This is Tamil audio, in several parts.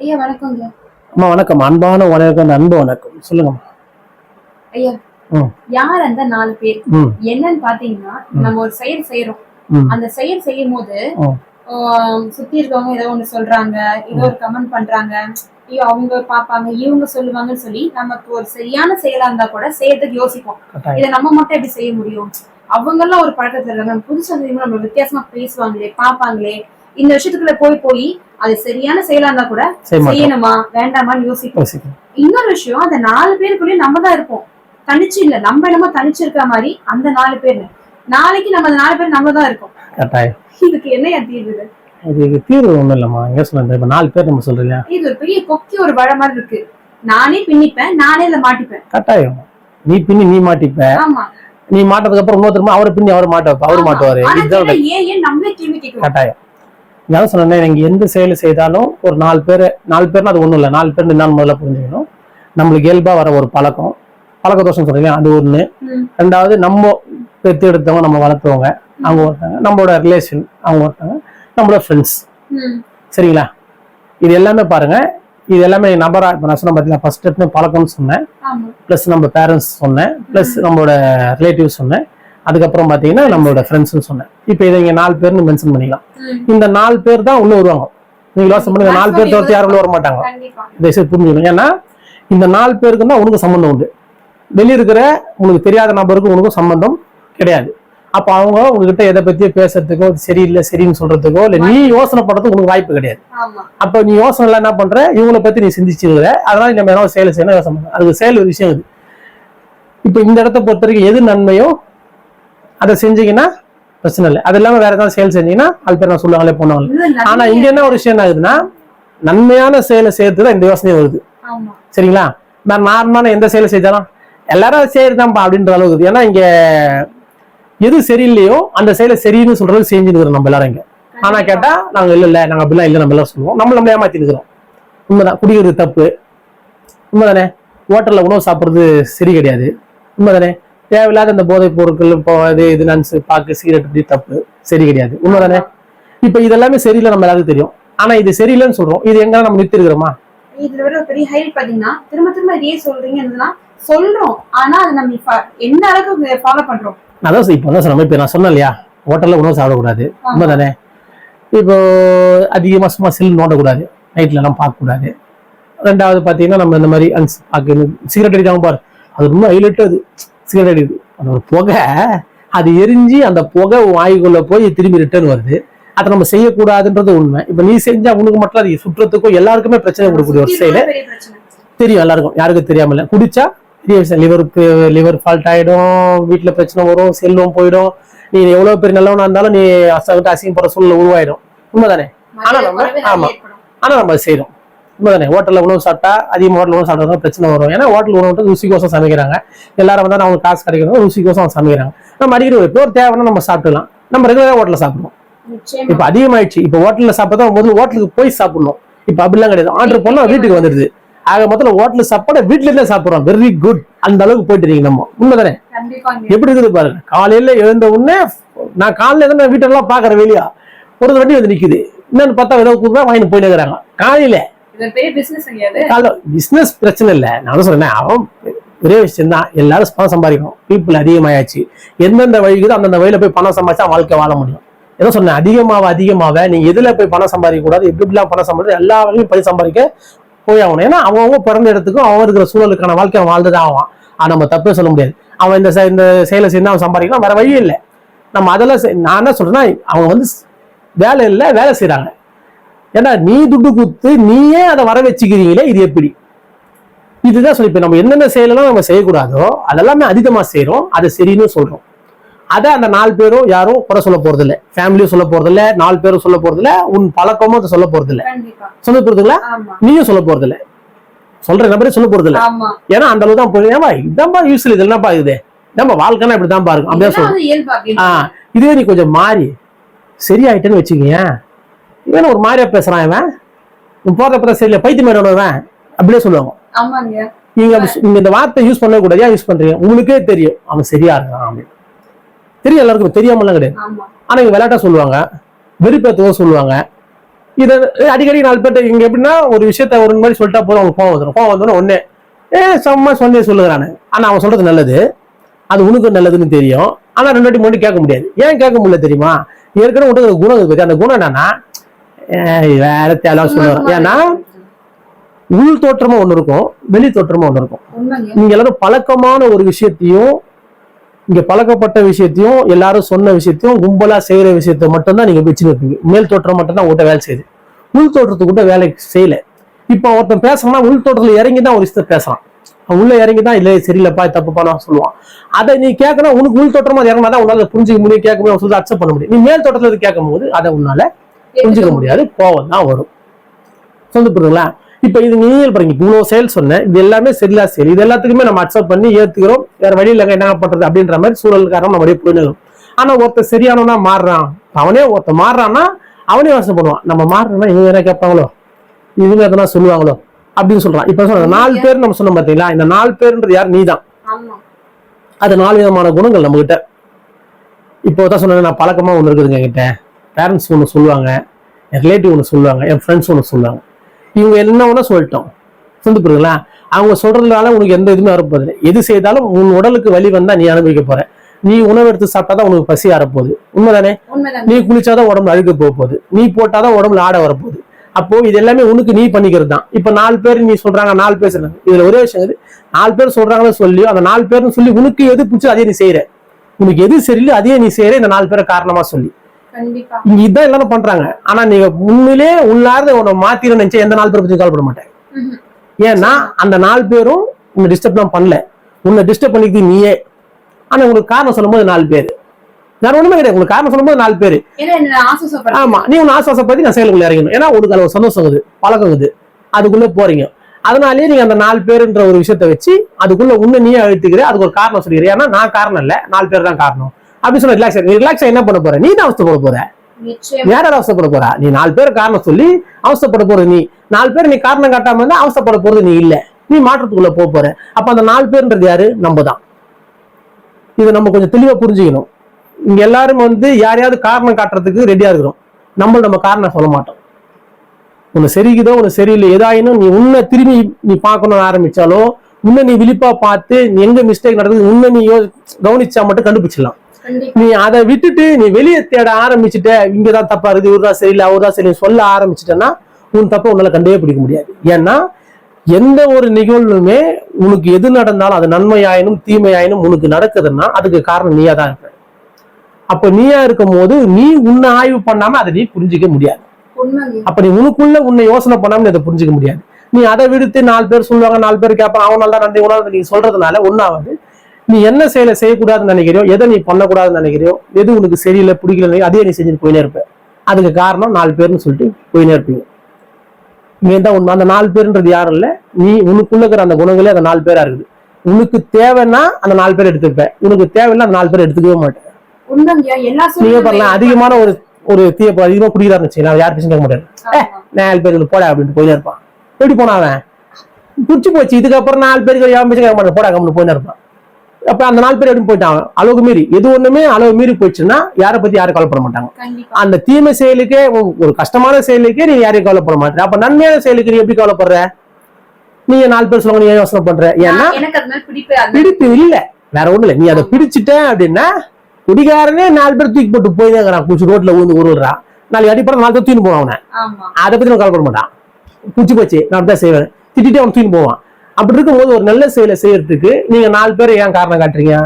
ஐயா வணக்கங்க. அம்மா வணக்கம். அன்பான வணக்கம் அன்பு வணக்கம். சொல்லுங்கம்மா. ஐயா யார் அந்த நாலு பேர்? என்னன்னு பாத்தீங்கன்னா நம்ம ஒரு செயல் செய்யறோம் அந்த செயல் செய்யும் போது சுத்தி இருக்கவங்க ஏதோ ஒண்ணு சொல்றாங்க ஏதோ ஒரு கமெண்ட் பண்றாங்க. ஐயோ அவங்க பாப்பாங்க இவங்க சொல்லுவாங்கன்னு சொல்லி நமக்கு ஒரு சரியான செயலா இருந்தா கூட செய்யறதுக்கு யோசிப்போம். இதை நம்ம மட்டும் எப்படி செய்ய முடியும்? அவங்க எல்லாம் ஒரு பழக்கத்துல இருக்காங்க. புதுசா நம்ம வித்தியாசமா பேசுவாங்களே பாப்பாங்களே இந்த விஷயத்துக்குள்ள போய் போய் அது சரியான செயலா இருந்தா கூட செய்யணுமா? வேண்டாமான்னு யோசிக்கணும். இன்னொரு விஷயம் அந்த நாலு பேருக்குள்ளேயும் நம்ம தான் இருப்போம். தனிச்சு இல்ல நம்ம என்னமோ தனிச்சு இருக்கிற மாதிரி அந்த நாலு பேர் நாளைக்கு நம்ம அந்த நாலு பேர் நம்ம தான் இருக்கோம் கட்டாயம். இதுக்கு என்ன தீர்வு இது? தீர்வு ஒண்ணும் இல்லம்மா. எங்க சொல்லுங்க இப்ப நாலு பேர் நம்ம சொல்றீங்க. இது ஒரு பெரிய கொக்கி ஒரு வழ மாதிரி இருக்கு. நானே பின்னிப்பேன் நானே இதுல மாட்டிப்பேன். கட்டாயம். நீ பின்னி நீ மாட்டிப்ப ஆமா. நீ மாட்டதுக்கு அப்புறம் இன்னொருத்தருமா அவரை பின்னி அவர் மாட்ட அவரு. மாட்டுவாரு. கட்டாயம். நான் சொன்னேன் நீங்க எந்த செயல் செய்தாலும் ஒரு நாலு பேர் நாலு பேர்னா அது ஒண்ணும் இல்லை. நாலு பேர் என்னன்னு முதல்ல புரிஞ்சுக்கணும். நம்மளுக்கு இயல்பா வர ஒரு பழக்கம். பழக்க தோஷம் சொல்றீங்க அது ஒண்ணு. ம். ரெண்டாவது நம்ம பெத்து எடுத்தவங்க நம்ம வளர்த்தவங்க. அவங்க ஒருத்தவங்க நம்மளோட ரிலேஷன் அவங்க ஒருத்தவங்க நம்மளோட ஃப்ரெண்ட்ஸ். சரிங்களா? இது எல்லாமே பாருங்க. இது எல்லாமே நபரா இப்போ நான் சொன்ன பார்த்தீங்கன்னா ஃபர்ஸ்ட் ஸ்டெப்னு பழக்கம்னு சொன்னேன். ப்ளஸ் நம்ம பேரண்ட்ஸ் சொன்னேன். ப்ளஸ் நம்மளோட ரிலேட்டிவ்ஸ் சொன்னேன். அதுக்கப்புறம் பார்த்தீங்கன்னா நம்மளோட ஃப்ரெண்ட்ஸ்னு சொன்னேன். இப்போ இதை இங்கே நாலு பேர்னு மென்ஷன் பண்ணிக்கலாம். இந்த நாலு பேர் தான் உள்ள வருவாங்க. நீங்க யோசனை பண்ணுங்க நாலு பேர் தவிர்த்து யாரும் உள்ள வர மாட்டாங்க. சரி புரிஞ்சுக்கணும். ஏன்னா இந்த நாலு பேருக்கு தான் உனக்கு சம்மந்தம் உண்டு. வெளிய இருக்கிற உனக்கு தெரியாத நபருக்கு உனக்கும் சம்மந்தம் கிடையாது. அப்போ அவங்க உங்ககிட்ட எதை பத்தியோ பேசுறதுக்கோ சரியில்லை சரின்னு சொல்றதுக்கோ இல்லை நீ யோசனை பண்றதுக்கு உனக்கு வாய்ப்பு கிடையாது. அப்போ நீ யோசனை எல்லாம் என்ன பண்ற? இவங்கள பத்தி நீ சிந்திச்சுக்கிற அதனால நம்ம என்ன செயல் செய்யணும் யோசனை. அதுக்கு செயல் ஒரு விஷயம் இது. இப்போ இந்த இடத்த பொறுத்த வரைக்கும் எது நன்மையோ அதை செஞ்சீங்கன்னா பிரச்சனை இல்லை. அது இல்லாம வேற ஏதாவது செயல் செஞ்சீங்கன்னா அது பேர் நான் சொல்லுவாங்களே போனாங்களே ஆனா இங்க என்ன ஒரு விஷயம் என்ன ஆகுதுன்னா நன்மையான செயலை செய்யறது தான் இந்த யோசனை வருது. சரிங்களா? நான் நார்மலான எந்த செயலை செஞ்சாலும் எல்லாரும் செய்யறதான்ப்பா அப்படின்ற அளவுக்கு. ஏன்னா இங்க எது சரியில்லையோ அந்த செயலை சரின்னு சொல்றது செஞ்சுருக்கிறோம் நம்ம எல்லாரும் இங்க. ஆனா கேட்டா நாங்க இல்ல இல்ல நாங்க அப்படிலாம் இல்ல நம்ம எல்லாம் சொல்லுவோம். நம்ம நம்மள ஏமாத்தி இருக்கிறோம். உண்மைதான். குடிக்கிறது தப்பு. உண்மைதானே? ஹோட்டல்ல உணவு சாப்பிடுறது சரி கிடையாது. உண்மைதானே? தேவையில்லாத இந்த போதைப் பொருட்கள் இப்போ இது இது நன்சு பாக்கு சிகரெட் இப்படி தப்பு. சரி கிடையாது. உண்மைதானே? இப்ப இதெல்லாமே சரியில்லை நம்ம எல்லாருக்கும் தெரியும். ஆனா இது சரியில்லைன்னு சொல்றோம். இது எங்க நம்ம நிறுத்தி இருக்கிறோமா? இதுல வர பெரிய ஹைலைட் பாத்தீங்கன்னா திரும்ப திரும்ப இதையே சொல்றீங்கன்னா சொல்றோம். ஆனா அது நம்ம எந்த அளவுக்கு ஃபாலோ பண்றோம்? அதான் இப்போ தான் சொன்ன இப்போ நான் சொன்னேன் இல்லையா? ஹோட்டலில் உணவு சாப்பிடக்கூடாது. ஆமா. உண்மை தானே இப்போ அதிகமாக சும்மா செல் நோண்டக்கூடாது. நைட்லலாம் பார்க்கக்கூடாது. ரெண்டாவது பார்த்தீங்கன்னா நம்ம இந்த மாதிரி சிகரெட் அடிக்காம பாரு. அது ரொம்ப ஹைலைட்டு அது. சிகரெட் அடிக்குது அந்த ஒரு புகை அது எரிஞ்சு அந்த புகை வாய்க்குள்ள போய் திரும்பி ரிட்டர்ன் வருது. அதை நம்ம செய்யக்கூடாதுன்றது உண்மை. இப்போ நீ செஞ்சா உனக்கு மட்டும் அது சுற்றுறதுக்கும் எல்லாருக்குமே பிரச்சனை கொடுக்கக்கூடிய ஒரு பிரச்சனை. தெரியும் எல்லாருக்கும். யாருக்கும் தெரியாம இல்ல. குடிச்சா பெரிய விஷயம். லிவருக்கு லிவர் ஃபால்ட் ஆயிடும் வீட்டுல பிரச்சனை வரும் செல்வம் போயிடும். நீ எவ்வளவு பெரிய நல்லவனா இருந்தாலும் நீ அசங்கிட்ட அசிங்கப்படுற சூழ்நிலை உருவாயிடும். உண்மைதானே? ஆனா மரியாதை நம்ம- குறைவு நிறைய ஆமா. ஏற்படும். ஆனா நம்ம அதை செய்யறோம் உண்மைதானே? ஹோட்டல்ல உணவு சாப்பிட்டா அதிகமாக ஹோட்டல் உணவு சாப்பிட்டா பிரச்சனை வரும். ஏன்னா ஹோட்டல் உணவு வந்து ருசிக்கோசம் சமைக்கிறாங்க. எல்லாரும் வந்து அவங்க காசு கிடைக்கணும் ருசிக்கோசம் அவங்க சமைக்கிறாங்க. நம்ம அடிக்கடி ஒரு தேவைன்னா நம்ம சாப்பிடலாம் நம்ம ரெகுலராக ஹோட்டல்ல சாப்பிடுவோம். இப்ப அதிகமாயிடுச்சு. இப்ப ஹோட்டல்ல சாப்பிட்டா முதல்ல ஹோட்டலுக்கு போய் சாப்பிடணும். இப்ப அப்படிலாம் கிடையாது. ஆர்டர் பண்ணா வீட்டுக்கு வந்துடுது ஆக மொத்தம் ஹோட்டல் சாப்பாடு வீட்ல இருந்தே சாப்பிடுறோம். வெரி குட் அந்த அளவுக்கு போயிட்டு இருக்கீங்க நம்ம. உண்மைதானே? எப்படி இருக்குது பாருங்க. காலையில எழுந்த உடனே நான் காலையில எதனா வீட்டெல்லாம் பாக்குறேன் வெளியா. ஒரு வண்டி வந்து நிக்குது. இன்னொன்னு பார்த்தா ஏதோ கூப்பிட்டா வாங்கிட்டு போயிட்டு இருக்கிறாங்க. காலையில பிசினஸ் பிரச்சனை இல்லை. நானும் சொல்றேன் அவன் ஒரே விஷயம் தான் எல்லாரும் பணம் சம்பாதிக்கணும். பீப்புள் அதிகமாயாச்சு. எந்தெந்த வழிக்குதோ அந்தந்த வழியில போய் பணம் சம்பாதிச்சா வாழ்க்கை வாழ முடியும். ஏதோ சொன்னேன் அதிகமாக அதிகமாக நீ எதுல போய் பணம் சம்பாதிக்க கூடாது எப்படி இப்படிலாம் பணம் சம்பாதிக்க எல்லா வழியும் பணி சம்பாதிக்க போய் ஆகணும் ஏன்னா அவங்கவுங்க பிறந்த இடத்துக்கும் அவன் இருக்கிற சூழலுக்கான வாழ்க்கை அவன் வாழ்ந்துதான் ஆவான். ஆனா நம்ம தப்பே சொல்ல முடியாது. அவன் இந்த செ- இந்த செயலை செஞ்சு அவன் சம்பாதிக்கலாம் வேற வழி இல்லை. நம்ம அதெல்லாம் நான் என்ன சொல்றேன்னா அவங்க வந்து வேலை இல்லை வேலை செய்யறாங்க ஏன்னா நீ துட்டு குத்து நீயே அதை வர வச்சுக்கிறீங்களே இது எப்படி? இதுதான் சொல்லி இப்ப நம்ம என்னென்ன செயலெல்லாம் நம்ம செய்யக்கூடாதோ அதெல்லாமே அதிகமா செய்றோம் அதை சரின்னு சொல்றோம். அதை அந்த நாலு பேரும் யாரும் குறை சொல்ல போறது இல்ல ஃபேமிலியும் சொல்ல போறது இல்ல நாலு பேரும் சொல்ல போறது இல்ல உன் பழக்கமும் அதை சொல்ல போறது இல்ல கண்டிப்பா சொல்ல போறதுங்களா நீயும் சொல்ல போறது இல்ல சொல்ற நபரே சொல்ல போறது இல்ல ஆமா. ஏன்னா அந்த அளவு தான் போய் ஏன்பா இதான்பா யூஸ்ல இது என்னப்பா இது நம்ம வாழ்க்கைனா இப்படிதான் பாருங்க. இயல்பு அப்படின்னு ஆஹ் இதுவே நீ கொஞ்சம் மாறி சரியாயிட்டேன்னு வச்சுக்கீங்க இவன் ஒரு மாதிரியா பேசுறான் இவன். போறத சரியில்லை பைத்தியம் இவன். அப்படியே சொல்லுவாங்க. நீங்க நீங்க இந்த வார்த்தை யூஸ் பண்ண கூடாது. யூஸ் பண்றீங்க? உங்களுக்கே தெரியும். அவன் சரியா இருக்கான் அப்படின்னு. தெரியும் எல்லாருக்கும் தெரியாமலாம் கிடையாது. ஆனா இவங்க விளையாட்டா சொல்லுவாங்க. வெறுப்பேத்தவோ சொல்லுவாங்க. இதை அடிக்கடி நாலு பேர்ட்ட இங்க எப்படின்னா ஒரு விஷயத்த ஒரு மாதிரி சொல்லிட்டா போதும் அவங்க கோவம் வந்துடும் கோவம் வந்தோடனே ஒன்னே ஏ செம்ம சொன்னே சொல்லுகிறானு. ஆனா அவன் சொல்றது நல்லது. அது உனக்கு நல்லதுன்னு தெரியும். ஆனா ரெண்டு வாட்டி மட்டும் கேட்க முடியாது. ஏன் கேட்க முடியல தெரியுமா? ஏற்கனவே உனக்கு குணம் இருக்கு. அந்த குணம் என்னன்னா வேற தேவை சொல்லுவாங்க. ஏன்னா உள் தோற்றமா ஒண்ணு இருக்கும் வெளி தோற்றமா ஒண்ணு இருக்கும். நீங்க எல்லாரும் பழக்கமான ஒரு விஷயத்தையும் இங்க பழக்கப்பட்ட விஷயத்தையும் எல்லாரும் சொன்ன விஷயத்தையும் கும்பலா செய்யற விஷயத்த மட்டும்தான் நீங்க வச்சு இருப்பீங்க மேல் தோற்றம் மட்டும்தான் உங்கள்கிட்ட வேலை செய்யுது. உள் தோற்றத்துக்கிட்ட வேலை செய்யல. இப்போ ஒருத்தன் பேசுறான்னா உள் தோற்றத்துல இறங்கி தான் ஒரு விஷயத்த பேசலாம் அவன் உள்ள இறங்கி தான் இல்லை சரியில்லைப்பா இது தப்புப்பா நான் சொல்லுவான். அதை நீ கேட்கணும் உனக்கு உள் தோற்றமா இறங்கினா தான் உன்னால புரிஞ்சுக்க முடியும் கேட்க முடியும் சொல்லி அக்செப்ட் பண்ண முடியும். நீ மேல் தோற்றத்துல இருந்து கேட்கும் போது அதை உன்னால புரிஞ்சுக்க முடியாது கோவம் தான் வரும். சொல்லி புரியுதுங்களா? இப்ப இது நீங்க பாருங்க இவ்வளவு செயல் சொன்னேன் இது எல்லாமே சரியில்லா சரி. இது எல்லாத்துக்குமே நம்ம அக்செப்ட் பண்ணி ஏத்துக்கிறோம். வேற வழி இல்லைங்க என்ன பண்றது அப்படின்ற மாதிரி சூழல் காரணம் நம்மளுடைய புரிஞ்சுக்கணும். ஆனா ஒருத்தர் சரியானவனா மாறுறான். அவனே ஒருத்தர் மாறுறான்னா அவனே வருஷப்படுவான் நம்ம மாறுறோம்னா இவங்க என்ன கேட்பாங்களோ? இவங்க எதனா சொல்லுவாங்களோ? அப்படின்னு சொல்றான். இப்ப சொல்ற நாலு பேர் நம்ம சொன்னோம் பாத்தீங்களா? இந்த நாலு பேருன்றது யார்? நீதான். ஆமா. அது நாலு விதமான குணங்கள் நம்ம கிட்ட இப்போ தான் சொன்னேன் நான் பழக்கமா ஒன்று இருக்குதுங்க என்கிட்ட. பேரண்ட்ஸ் ஒன்று சொல்லுவாங்க என் ரிலேட்டிவ் ஒன்று சொல்லுவாங்க என் ஃப்ரெண்ட்ஸ் ஒன்று சொல்லுவாங்க. இவங்க என்ன ஒன்றா சொல்லிட்டோம். சொல்லி புரியுங்களா அவங்க சொல்றதுனால உனக்கு எந்த இதுவுமே வரப்போகுது எது செய்தாலும் உன் உடலுக்கு வலி வந்தா நீ அனுபவிக்க போற. நீ உணவு எடுத்து சாப்பிட்டா தான் உனக்கு பசி ஆறப்போகுது உண்மைதானே? நீ குளிச்சாதான் உடம்புல அழுக்கு போக போகுது நீ போட்டாதான் உடம்புல ஆட வரப்போகுது. அப்போ இது எல்லாமே உனக்கு நீ பண்ணிக்கிறது தான் இப்ப நாலு பேர் நீ சொல்றாங்க நாலு பேர் சொல்றாங்க. இதுல ஒரே விஷயம் இது நாலு பேர் சொல்றாங்கன்னு சொல்லி அந்த நாலு பேர்னு சொல்லி உனக்கு எது பிடிச்சோ அதே நீ செய்யற உனக்கு எது சரியில்லை அதே நீ செய்யற இந்த நாலு பேரை காரணமா சொல்லி. இதான் எல்லாரும் பண்றாங்க. ஆனா நீங்க உண்மையிலே உள்ளார்ந்த உன்னை மாத்திர நினைச்சா எந்த நாலு பேரை பத்தி கவலைப்பட மாட்டேன். ம்ஹும். ஏன்னா அந்த நாலு பேரும் உன்னை டிஸ்டர்ப் தான் பண்ணல. உன்னை டிஸ்டர்ப் பண்ணிக்கிது நீயே. ஆனா உங்களுக்கு காரணம் சொல்லும்போது நாலு பேர். வேற ஒண்ணுமே கிடையாது. உங்களுக்கு காரணம் சொல்லும்போது நாலு பேர். ஆமா நீ உன் ஆசுவாசப்படுத்தி நான் செயலுக்குள்ள இறங்கணும் ஏன்னா உனக்கு அது சந்தோஷம் இருக்குது பழக்கம் இருக்குது அதுக்குள்ள போறீங்க. அதனாலேயே நீங்க அந்த நாலு பேருன்ற ஒரு விஷயத்த வச்சு அதுக்குள்ள உன்னை நீயே அழுத்துக்கிற அதுக்கு ஒரு காரணம் சொல்லிக்கிற. ஏன்னா நான் காரணம் இல்ல. நாலு பேர் தான் காரணம். அப்படி சொன்ன ரிலாக்ஸ் நீ ரிலாக்ஸ் என்ன பண்ண போற? நீ தான் அவஸ்தைப்பட போற. யாரும் அவஸ்தைப்பட போறா? நீ நாலு பேர் காரணம் சொல்லி அவஸ்தைப்பட போறது நீ. நாலு பேர் நீ காரணம் காட்டாம இருந்தா அவஸ்தைப்பட போறது நீ இல்ல. நீ மாற்றத்துக்குள்ள போக போற. அப்ப அந்த நாலு பேர்ன்றது யாரு? நம்ம தான் இதை நம்ம கொஞ்சம் தெளிவா புரிஞ்சுக்கணும். இங்க எல்லாரும் வந்து யாரையாவது காரணம் காட்டுறதுக்கு ரெடியா இருக்கிறோம். நம்ம நம்ம காரணம் சொல்ல மாட்டோம். உன்னை சரிக்குதோ உன்னை சரியில்லை ஏதாயினும் நீ உன்னை திரும்பி நீ பார்க்கணும்னு ஆரம்பிச்சாலோ உன்னை நீ விழிப்பா பார்த்து எங்க மிஸ்டேக் நடக்குது உன்னை நீ கவனிச்சா மட்டும் கண்டுபிடிச்சிடலாம். நீ அதை விட்டுட்டு நீ வெளியே தேட ஆரம்பிச்சுட்ட இங்கதான் தப்பா இருக்குது இவர்தான் சரியில்லை அவர்தான் சரி சொல்ல ஆரம்பிச்சிட்டேன்னா உன் தப்ப உன்னால கண்டே பிடிக்க முடியாது. ஏன்னா எந்த ஒரு நிகழ்வுமே உனக்கு எது நடந்தாலும் அது நன்மையாயினும் தீமையாயினும் உனக்கு நடக்குதுன்னா அதுக்கு காரணம் நீயா தான் இருப்ப. அப்ப நீயா இருக்கும் போது நீ உன்னை ஆய்வு பண்ணாம அதை நீ புரிஞ்சிக்க முடியாது. அப்ப நீ உனக்குள்ள உன்னை யோசனை பண்ணாம அதை புரிஞ்சுக்க முடியாது. நீ அதை விடுத்து நாலு பேர் சொல்லுவாங்க நாலு பேர் கேட்பான் அவன் நல்லா நன்றி உணர்ந்து நீ சொல்றதுனால ஒன்னாவது நீ என்ன செயலை செய்யக்கூடாதுன்னு நினைக்கிறியோ எதை நீ பண்ணக்கூடாதுன்னு நினைக்கிறியோ எது உனக்கு சரியில்லை பிடிக்கல அதே நீ செஞ்சுட்டு போயினே இருப்ப. அதுக்கு காரணம் நாலு பேர்னு சொல்லிட்டு போயினே இருப்பீங்க. இங்கே தான் உண்மை அந்த நாலு பேருன்றது யாரும் இல்ல. நீ உனக்குள்ள இருக்கிற அந்த குணங்களே அந்த நாலு பேரா இருக்குது. உனக்கு தேவைன்னா அந்த நாலு பேர் எடுத்துப்ப. உனக்கு தேவையில்லை அந்த நாலு பேர் எடுத்துக்கவே மாட்டேன். நீங்க பாருங்க அதிகமான ஒரு ஒரு தீய அதிகமா குடிக்கிறாருன்னு வச்சுக்கலாம் யார் பேசும் கேட்க மாட்டாரு. நாலு பேருக்கு போடா அப்படின்ட்டு போயினே இருப்பான். எப்படி போனான் அவன்? புடிச்சு போச்சு இதுக்கப்புறம் நாலு பேருக்கு யாரும் பேச கேட்க மாட்டான். போடா கம்னு போயினே இருப்பான். அப்ப அந்த நாலு பேர் எப்படி போயிட்டான் அவன்? அளவுக்கு மீறி. எது ஒண்ணுமே அளவு மீறி போயிடுச்சுன்னா யாரை பத்தி யாரும் கவலைப்பட மாட்டாங்க. அந்த தீமை செயலுக்கே ஒரு கஷ்டமான செயலுக்கே நீ யாரையும் கவலைப்பட மாட்டேன் அப்ப நன்மையான செயலுக்கு நீ எப்படி கவலைப்படுற? நீங்க நாலு பேர் சொல்லுவாங்க நீ யோசனை பண்ற? ஏன்னா பிடிப்பே இல்ல. வேற ஒண்ணு இல்ல. நீ அதை பிடிச்சிட்ட அப்படின்னா குடிகாரனே நாலு பேர் தூக்கி போட்டு போய் தான் குச்சி ரோட்ல ஊந்து உருள்றான் நாளைக்கு அடிப்படம் நாலு பேர் தூக்கி போவான் அவனை. அதை பத்தி நான் கவலைப்பட மாட்டான். குச்சி போச்சு. நான் அப்படிதான் செய்வேன். திட்டிட்டு அவன் தூக்கி போவான். அப்படி இருக்கும்போது ஒரு நல்ல செயலை செய்யறதுக்கு நீங்க நாலு பேர் ஏன் காரணம் காட்டுறீங்க?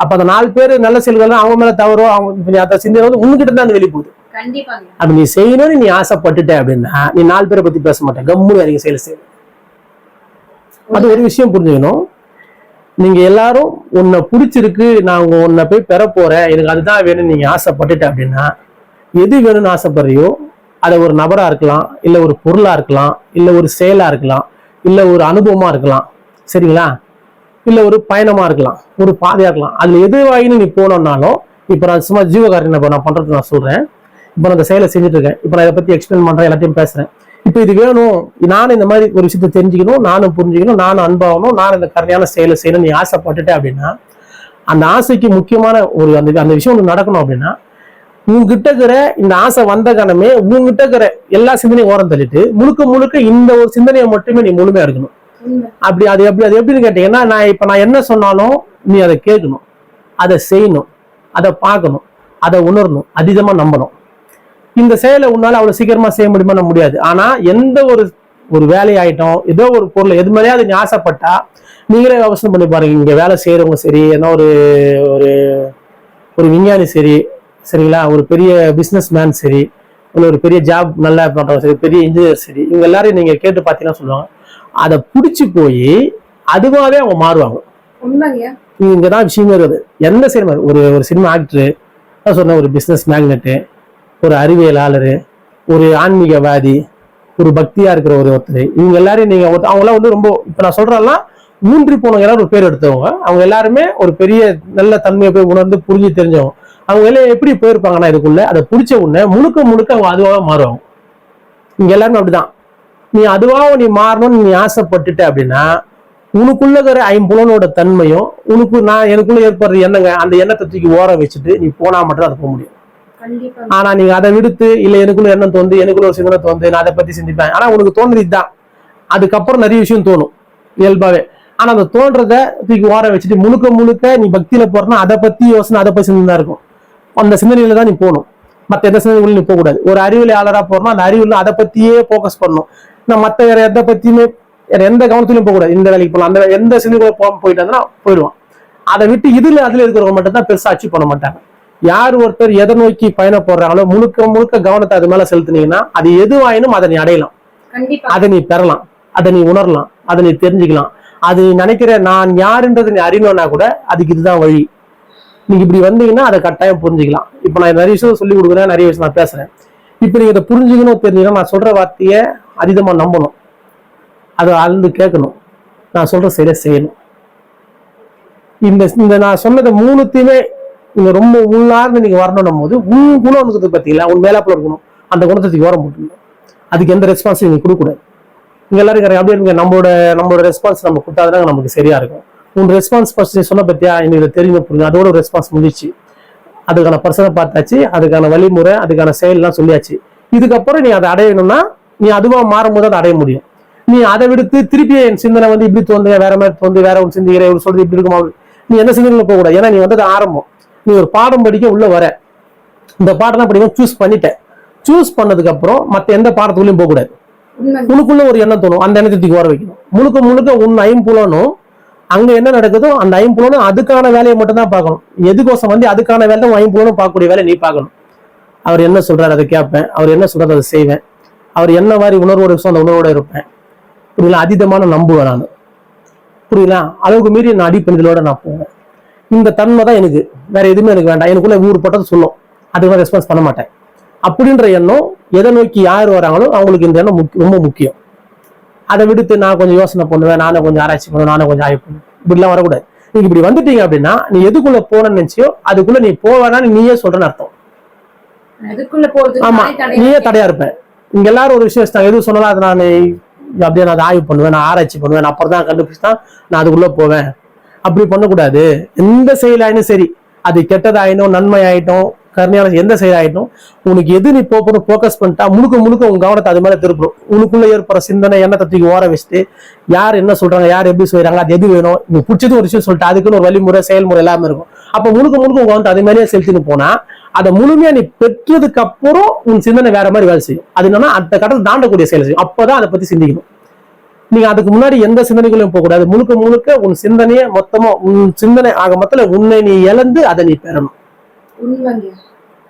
அப்ப அந்த நாலு பேர் நல்ல செயல்கள் அவங்க மேல தவறோ அவங்க அதை சிந்தனை வந்து உங்ககிட்ட தான் அந்த வெளியே போகுது. அப்படி நீ செய்யணும்னு நீ ஆசைப்பட்டுட்ட அப்படின்னா நீ நாலு பேரை பத்தி பேச மாட்டேன் கம்முன்னு இறங்கி செயல் செய்ய அது ஒரு விஷயம் புரிஞ்சுக்கணும். நீங்க எல்லாரும் உன்னை பிடிச்சிருக்கு நான் உன்னை போய் பெற போறேன். எனக்கு அதுதான் வேணும்னு நீங்க ஆசைப்பட்டுட்ட அப்படின்னா எது வேணும்னு ஆசைப்படுறியோ அதை ஒரு நபரா இருக்கலாம் இல்ல ஒரு பொருளா இருக்கலாம் இல்ல ஒரு செயலா இருக்கலாம் இல்லை ஒரு அனுபவமாக இருக்கலாம் சரிங்களா? இல்லை ஒரு பயணமாக இருக்கலாம் ஒரு பாதையாக இருக்கலாம். அதில் எதுவாயின்னு நீ போனோம்னாலும் இப்போ நான் சும்மா ஜீவகாரணம் இப்போ நான் பண்ணுறது நான் சொல்கிறேன் இப்போ நான் அந்த செயலை செஞ்சுட்டு இருக்கேன். இப்ப நான் இதை பற்றி எக்ஸ்பிளைன் பண்ணுறேன் எல்லாத்தையும் பேசுகிறேன் இப்போ இது வேணும். நானும் இந்த மாதிரி ஒரு விஷயத்தை தெரிஞ்சுக்கணும் நானும் புரிஞ்சுக்கணும் நானும் அன்பாகணும் நானும் இந்த கருணையான செயலை செய்யணும் நீ ஆசைப்பட்டுட்டேன் அப்படின்னா அந்த ஆசைக்கு முக்கியமான ஒரு அந்த அந்த விஷயம் ஒன்று நடக்கணும் அப்படின்னா உங்ககிட்ட இருக்கிற இந்த ஆசை வந்த கணமே உங்ககிட்ட இருக்கிற எல்லா சிந்தனையும் ஓரம் தள்ளிட்டு முழுக்க முழுக்க இந்த ஒரு சிந்தனையை மட்டுமே நீ முழுமையா உண்மை. அப்படி அது எப்படி அது எப்படின்னு கேட்டீங்கன்னா நான் இப்ப நான் என்ன சொன்னாலும் நீ அதை கேட்கணும். அதை செய்யணும். அதை பார்க்கணும். அதை உணரணும். அதிகமா நம்பணும். இந்த செயலை உன்னால அவ்வளவு சீக்கிரமா செய்ய முடியுமா? முடியாது. ஆனா எந்த ஒரு ஒரு வேலையாயிட்டும் ஏதோ ஒரு பொருள் எது மேலேயாவது நீ ஆசைப்பட்டா நீங்களே யோசனை பண்ணி பாருங்க. இங்க வேலை செய்யறவங்க சரி ஏன்னா ஒரு ஒரு ஒரு விஞ்ஞானி சரி சரிங்களா? ஒரு பெரிய பிசினஸ் மேன் சரி இல்ல ஒரு பெரிய ஜாப் நல்லா பண்றவங்க சரி பெரிய இன்ஜினியர் சரி இவங்க எல்லாரையும் நீங்க கேட்டு பார்த்தீங்கன்னா சொல்லுவாங்க. அதை பிடிச்சி போய் அதுவாகவே அவங்க மாறுவாங்க. இங்க தான் விஷயமே இருக்குது எந்த சினிமா ஒரு ஒரு சினிமா ஆக்டரு நான் சொன்ன ஒரு பிஸ்னஸ் மேக்னெட்டு ஒரு அறிவியலாளர் ஒரு ஆன்மீகவாதி ஒரு பக்தியா இருக்கிற ஒரு ஒருத்தர் இவங்க எல்லாரையும் நீங்க ஒருத்த- அவங்களாம் வந்து ரொம்ப இப்ப நான் சொல்றேன்லாம் ஊன்றி போனவங்க எல்லாரும் ஒரு பேர் எடுத்தவங்க. அவங்க எல்லாருமே ஒரு பெரிய நல்ல தன்மையை போய் உணர்ந்து புரிஞ்சு தெரிஞ்சவங்க. அவங்க எல்லாம் எப்படி போயிருப்பாங்கன்னா இதுக்குள்ள? அதை பிடிச்ச உடனே முழுக்க முழுக்க அவங்க அதுவாக மாறுவாங்க. இங்க எல்லாருமே அப்படிதான். நீ அதுவாக நீ மாறணும்னு நீ ஆசைப்பட்டுட்ட அப்படின்னா உனக்குள்ள இருக்கிற ஐம்புலனோட தன்மையும் உனக்கு நான் எனக்குள்ள ஏற்படுற எண்ணங்க அந்த எண்ணத்தை தூக்கி ஓரம் வச்சுட்டு நீ போனா மட்டும் அது போக முடியும். ஆனா நீங்க அதை விடுத்து இல்ல எனக்குள்ள எண்ணம் தோந்து எனக்குள்ள ஒரு சிந்தனை தோந்து நான் அதை பத்தி சிந்திப்பேன். ஆனா உனக்கு தோன்றது இதுதான். அதுக்கப்புறம் நிறைய விஷயம் தோணும் இயல்பாவே. ஆனா அந்த தோன்றத தூக்கி ஓரம் வச்சுட்டு முழுக்க முழுக்க நீ பக்தியில போறனா அதை பத்தி யோசனை அதை பத்தி சிந்தனை தான் இருக்கும். அந்த சிந்தனையில தான் நீ போகணும். மத்த எந்த சிந்தனைகளும் நீ போகக்கூடாது. ஒரு அறிவியலாளரா போறோம்னா அந்த அறிவுல அதை பத்தியே ஃபோக்கஸ் பண்ணணும். நான் மத்த வேற எதை பத்தியுமே எந்த கவனத்திலும் போகக்கூடாது. இந்த வேலைக்கு போகலாம் அந்த எந்த சிந்தனைக்குள்ள போகாம போயிட்டாங்கன்னா போயிடுவான். அதை விட்டு இதுல அதுல இருக்கிறவங்க மட்டும் தான் பெருசா அச்சீவ் பண்ண மாட்டாங்க. யார் ஒருத்தர் எதை நோக்கி பயணம் போடுறாங்களோ முழுக்க முழுக்க கவனத்தை அது மேல செலுத்துனீங்கன்னா அது எதுவாயினும் அதை நீ அடையலாம். அதை நீ பெறலாம். அதை நீ உணரலாம். அதை நீ தெரிஞ்சுக்கலாம். அது நீ நினைக்கிற நான் யாருன்றது நீ அறியணும்னா கூட அதுக்கு இதுதான் வழி. நீங்க இப்படி வந்தீங்கன்னா அதை கட்டாயம் புரிஞ்சுக்கலாம். இப்போ நான் நிறைய விஷயம் சொல்லி கொடுக்குறேன் நிறைய விஷயம் நான் பேசுறேன். இப்போ நீங்க இதை புரிஞ்சுக்கணும் தெரிஞ்சுக்கணும் நான் சொல்ற வார்த்தையை அதிகமா நம்பணும். அதை ஆழ்ந்து கேட்கணும். நான் சொல்ற சரியா செய்யணும். இந்த இந்த நான் சொன்னதை மூணுத்தையுமே நீங்க ரொம்ப உள்ளார்ந்து நீங்க வரணும் போது உன் குணம் இருக்குது பார்த்தீங்களா உன் மேலாப்புல இருக்கணும். அந்த குணத்தை ஓரம் போட்டுக்கணும். அதுக்கு எந்த ரெஸ்பான்ஸும் நீங்க கொடுக்கக்கூடாது. இங்க எல்லாரும் அப்படியே நம்மளோட நம்மளோட ரெஸ்பான்ஸ் நம்ம கொடுத்தாதான் நமக்கு சரியா இருக்கும். உன் ரெஸ்பான்ஸ் ஃபர்ஸ்ட் சொன்ன பத்தியா? எனக்கு தெரிஞ்சு புரியுங்க அதோட ரெஸ்பான்ஸ் முடிஞ்சிச்சு. அதுக்கான பர்சனை பார்த்தாச்சு அதுக்கான வழிமுறை அதுக்கான செயல்லாம் சொல்லியாச்சு. இதுக்கப்புறம் நீ அதை அடையணும்னா நீ அதுவா மாறும்போது அதை அடைய முடியும். நீ அதை விடுத்து திருப்பி என் சிந்தனை வந்து இப்படி தோந்து வேற மாதிரி தோந்து வேற ஒன்று சிந்திக்கிற ஒரு சொல்றது இப்படி இருக்குமா? நீ எந்த சிந்தனையில போக கூடாது. ஏன்னா நீ வந்தது ஆரம்பம். நீ ஒரு பாடம் படிக்க உள்ள வர. இந்த தான் படிக்கும் சூஸ் பண்ணிட்ட சூஸ் பண்ணதுக்கு அப்புறம் மத்த எந்த பாடத்துக்குள்ளயும் போக கூடாது. உண்மை உனக்குள்ள ஒரு எண்ணம் தோணும். அந்த எண்ணத்தை தூக்கி ஓர வைக்கணும். முழுக்க முழுக்க உன் ஐம்புலனும் அங்க என்ன நடக்குதோ அந்த ஐம்புலனும் அதுக்கான வேலையை மட்டும் தான் பார்க்கணும். எதுக்கோசம் வந்து அதுக்கான வேலை தான் ஐம்புலனும் பார்க்கக்கூடிய வேலை நீ பார்க்கணும். அவர் என்ன சொல்றாரு அதை கேட்பேன். அவர் என்ன சொல்றாரு அதை செய்வேன். அவர் என்ன மாதிரி உணர்வோட விஷயம் அந்த உணர்வோட இருப்பேன். புரியல அதீதமான நம்புவேன் நான் புரியல அளவுக்கு மீறி நான் அடிப்பணிதலோட நான் போவேன். இந்த தன்மை தான் எனக்கு. வேற எதுவுமே எனக்கு வேண்டாம். எனக்குள்ள ஊர் போட்டது சொல்லும். அதுக்கு ரெஸ்பான்ஸ் பண்ண மாட்டேன். அப்படின்ற எண்ணம் எதை நோக்கி யார் வராங்களோ அவங்களுக்கு இந்த எண்ணம் முக்கிய- ரொம்ப முக்கியம். அதை விடுத்து நான் கொஞ்சம் யோசனை பண்ணுவேன் நானே கொஞ்சம் ஆராய்ச்சி பண்ணுவேன் நானே கொஞ்சம் ஆய்வு பண்ணுவேன். இப்படிலாம் வரக்கூடாது. நீங்க இப்படி வந்துட்டீங்க அப்படின்னா நீ எதுக்குள்ள போனன்னு நினைச்சியோ அதுக்குள்ள நீ போவேனான்னு நீயே சொல்றேன்னு அர்த்தம். ஆமா நீயே தடையா இருப்ப. இங்க எல்லாரும் ஒரு விஷயம் வச்சுட்டாங்க. எது சொன்னாலும் அதை நான் அப்படியே நான் அதை ஆய்வு பண்ணுவேன் நான் ஆராய்ச்சி பண்ணுவேன் நான் அப்புறம் தான் கண்டுபிடிச்சு தான் நான் அதுக்குள்ள போவேன். அப்படி பண்ணக்கூடாது. எந்த செயலாயினும் சரி அது கெட்டதாயினும் நன்மை ஆயிட்டும் கருணையான எந்த செயலாயிட்டும் உனக்கு எது நீ போகணும் ஃபோக்கஸ் பண்ணிட்டா முழுக்க முழுக்க உன் கவனத்தை அது மேலே திருப்பணும். உனக்குள்ளே ஏற்படுற சிந்தனை எண்ணத்தை தூக்கி ஓர வச்சுட்டு யார் என்ன சொல்றாங்க யார் எப்படி செய்கிறாங்க அது எது வேணும்? நீ பிடிச்சது ஒரு விஷயம் சொல்லிட்டு அதுக்குன்னு ஒரு வழிமுறை செயல்முறை எல்லாமே இருக்கும். அப்போ முழுக்க முழுக்க உன் கவனத்தை அது மேலேயே செலுத்தின்னு போனா அதை முழுமையா நீ பெற்றதுக்கு அப்புறம் உன் சிந்தனை வேற மாதிரி வேலை செய்யும். அது என்னன்னா அந்த கட்டத்தை தாண்டக்கூடிய செயல் செய்யும். அப்பதான் அதை பத்தி சிந்திக்கணும். நீங்க அதுக்கு முன்னாடி எந்த சிந்தனைகளையும் போகக்கூடாது. முழுக்க முழுக்க உன் சிந்தனையை மொத்தமா உன் சிந்தனை ஆக மொத்தல உன்னை நீ இழந்து அதை நீ பெறணும்.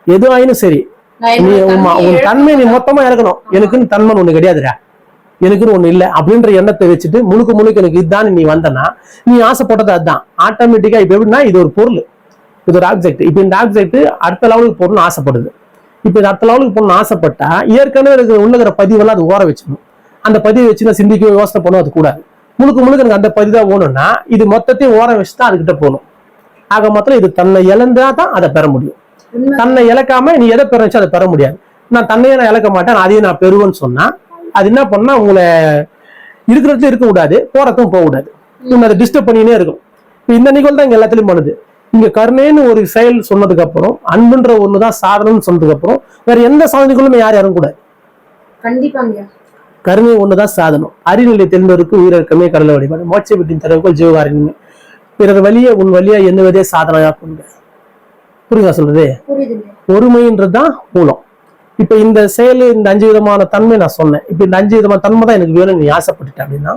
எது ஆயினும் சரி நீ உன் தன்மை நீ. மொத்தமா இறக்கணும். எனக்குன்னு தன்மை ஒண்ணு கிடையாதுடா. எனக்குன்னு ஒண்ணு இல்ல. அப்படின்ற எண்ணத்தை வச்சுட்டு முழுக்க முழுக்க எனக்கு இதுதான் நீ வந்தனா நீ ஆசைப்பட்டது அதுதான். ஆட்டோமேட்டிக்கா இப்ப எப்படின்னா இது ஒரு பொருள். இது ஒரு ஆப்ஜெக்ட் இப்ப இந்த ஆப்ஜெக்ட் அடுத்த லெவலுக்கு போகணும்னு ஆசைப்படுது. இப்ப இது அடுத்த லெவலுக்கு போகணும்னு ஆசைப்பட்டா ஏற்கனவே இருக்கிற உள்ள இருக்கிற பதிவெல்லாம் அது ஓர வச்சுக்கணும். அந்த பதிவை வச்சு நான் சிந்திக்க யோசனை பண்ணும் அது கூடாது. முழுக்க முழுக்க எனக்கு அந்த பதிவு தான் ஓணும்னா இது மொத்தத்தையும் ஓர வச்சு தான் அதுகிட்ட போகணும். ஆக மொத்தம் இது தன்னை இழந்தா தான் அதை பெற முடியும். தன்னை இழக்காம நீ எதை பெறச்சு அதை பெற முடியாது. நான் தன்னையே நான் இழக்க மாட்டேன் அதையும் நான் பெறுவேன்னு சொன்னா அது என்ன பண்ணா உங்களை இருக்கிறதுல இருக்க கூடாது போறதும் போக கூடாது. உன்னை அதை டிஸ்டர்ப் பண்ணினே இருக்கும் இந்த நிகழ்வு தான் இங்க எல்லாத்துலயும் பண்ணுது. இங்க கருணைன்னு ஒரு செயல் சொன்னதுக்கு அப்புறம் அன்புன்ற ஒண்ணுதான் சாதனம்னு சொன்னதுக்கு அப்புறம் வேற எந்த சாதனைகளுமே யார் யாரும் கூட கண்டிப்பாங்க கருணை ஒண்ணுதான் சாதனம். அறிநிலை தெரிந்தவருக்கு உயிரிழக்கமே கடலை வழிபாடு மோட்ச வீட்டின் தரவுக்குள் ஜீவகாரண்யமே. பிறர் வழியே உன் வழியா எண்ணுவதே சாதனையா கொண்டு. புரியுதா சொல்றது? ஒருமைன்றது தான் மூலம். இப்ப இந்த செயல் இந்த அஞ்சு விதமான தன்மை நான் சொன்னேன். இப்ப இந்த அஞ்சு விதமான தன்மை தான் எனக்கு வேணும் நீ ஆசைப்பட்டுட்ட அப்படின்னா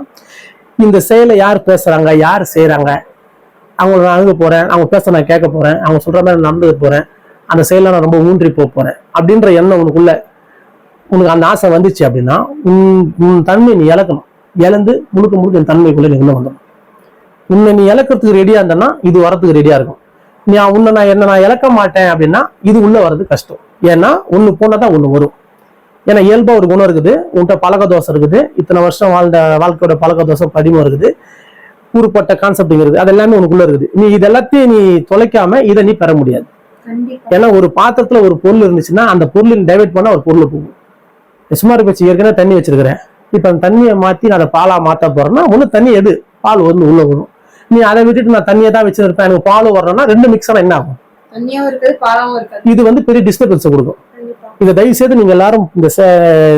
இந்த செயலை யார் பேசுறாங்க யார் செய்றாங்க? அவங்கள நான் அணுக போறேன் அவங்க பேச நான் கேட்க போறேன் அவங்க சொல்ற மாதிரி நடந்துக்க போறேன் அந்த செயலை நான் ரொம்ப ஊன்றி போக போறேன் அப்படின்ற எண்ணம் உனக்குள்ள உனக்கு அந்த ஆசை வந்துச்சு அப்படின்னா உன் உன் தன்மையை நீ இழக்கணும். இழந்து முழுக்க முழுக்க என் தன்மைக்குள்ள நீ உள்ள வந்துடும் உன்னை நீ இழக்கிறதுக்கு ரெடியா இருந்தனா இது வரதுக்கு ரெடியா இருக்கும். நீ உன்னை நான் என்ன நான் இழக்க மாட்டேன் அப்படின்னா இது உள்ள வர்றது கஷ்டம். ஏன்னா ஒண்ணு போனா தான் ஒண்ணு வரும். ஏன்னா இயல்பா ஒரு குணம் இருக்குது உன்கிட்ட பழக்க தோசை இருக்குது இத்தனை வருஷம் வாழ்ந்த வாழ்க்கையோட பழக்க தோசை பதிமம் இருக்குது கூறுப்பட்ட கான்செப்ட் இருக்குது அது எல்லாமே உனக்குள்ள இருக்குது. நீ இது எல்லாத்தையும் நீ தொலைக்காம இதை நீ பெற முடியாது. ஏன்னா ஒரு பாத்திரத்துல ஒரு பொருள் இருந்துச்சுன்னா அந்த பொருளை டைவர்ட் பண்ணா ஒரு பொருள் போகும். சுமார் வச்சு ஏற்கனவே தண்ணி வச்சிருக்கிறேன். இப்ப அந்த தண்ணியை மாத்தி நான் அதை பாலா மாத்த போறேன்னா ஒண்ணு தண்ணி எடு பால் வந்து உள்ள வரும். நீ அதை விட்டுட்டு நான் தண்ணியை தான் வச்சிருப்பேன் எனக்கு பால் வரணும்னா ரெண்டு மிக்ஸ் ஆனா என்ன ஆகும்? இது வந்து பெரிய டிஸ்டர்பன்ஸ் கொடுக்கும். இதை தயவு செய்து நீங்க எல்லாரும் இந்த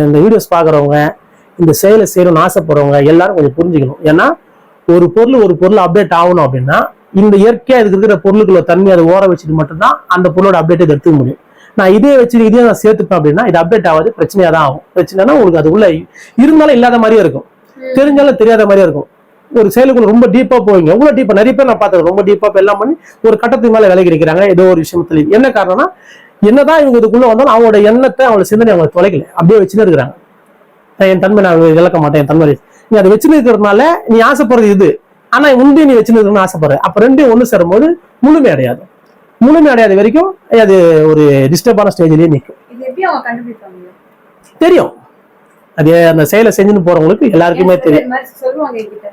இந்த வீடியோஸ் பாக்குறவங்க இந்த செயலை செய்யணும்னு ஆசைப்படுறவங்க எல்லாரும் கொஞ்சம் புரிஞ்சுக்கணும். ஏன்னா ஒரு பொருள் ஒரு பொருள் அப்டேட் ஆகணும் அப்படின்னா இந்த இயற்கையா இதுக்கு இருக்கிற பொருளுக்குள்ள தண்ணி அதை ஓர வச்சுட்டு மட்டும்தான் அந்த பொருளோட அப்டேட் எடுத்துக்க முடியும். நான் இதே வச்சு இதே நான் சேர்த்துப்பேன் அப்படின்னா இது அப்டேட் ஆகாது பிரச்சனையா தான் ஆகும். பிரச்சனைனா உங்களுக்கு அது உள்ள இருந்தாலும் இல்லாத மாதிரியே இருக்கும். தெரிஞ்சாலும் தெரியாத மாதிரியே இருக்கும். ஒரு செயலுக்குள்ள ரொம்ப டீப்பா போவீங்க. எவ்வளவு டீப்பா நிறைய பேர் நான் பார்த்தேன் ரொம்ப டீப்பா எல்லாம் பண்ணி ஒரு கட்டத்துக்கு மேல விலை கிடைக்கிறாங்க ஏதோ ஒரு விஷயத்துல என்ன காரணம்னா என்னதான் இவங்க இதுக்குள்ள வந்தாலும் அவங்களோட எண்ணத்தை அவங்களோட சிந்தனை அவங்க தொலைக்கல. அப்படியே வச்சுன்னு இருக்கிறாங்க. என் தன்மை நான் இழக்க மாட்டேன் என் தன்மை. நீ அதை வச்சுன்னு இருக்கிறதுனால நீ ஆசைப்படுறது இது. ஆனா உண்டு நீ வச்சுன்னு இருக்கணும்னு ஆசைப்படுற. அப்ப ரெண்டையும் ஒண்ணு சேரும்போது முழுமை அடையாது. முழுமை அடையாத வரைக்கும் அது ஒரு டிஸ்டர்பான ஸ்டேஜ்லயே நிற்கும். தெரியும். அது அந்த செயலை செஞ்சுன்னு போறவங்களுக்கு எல்லாருக்குமே தெரியும்.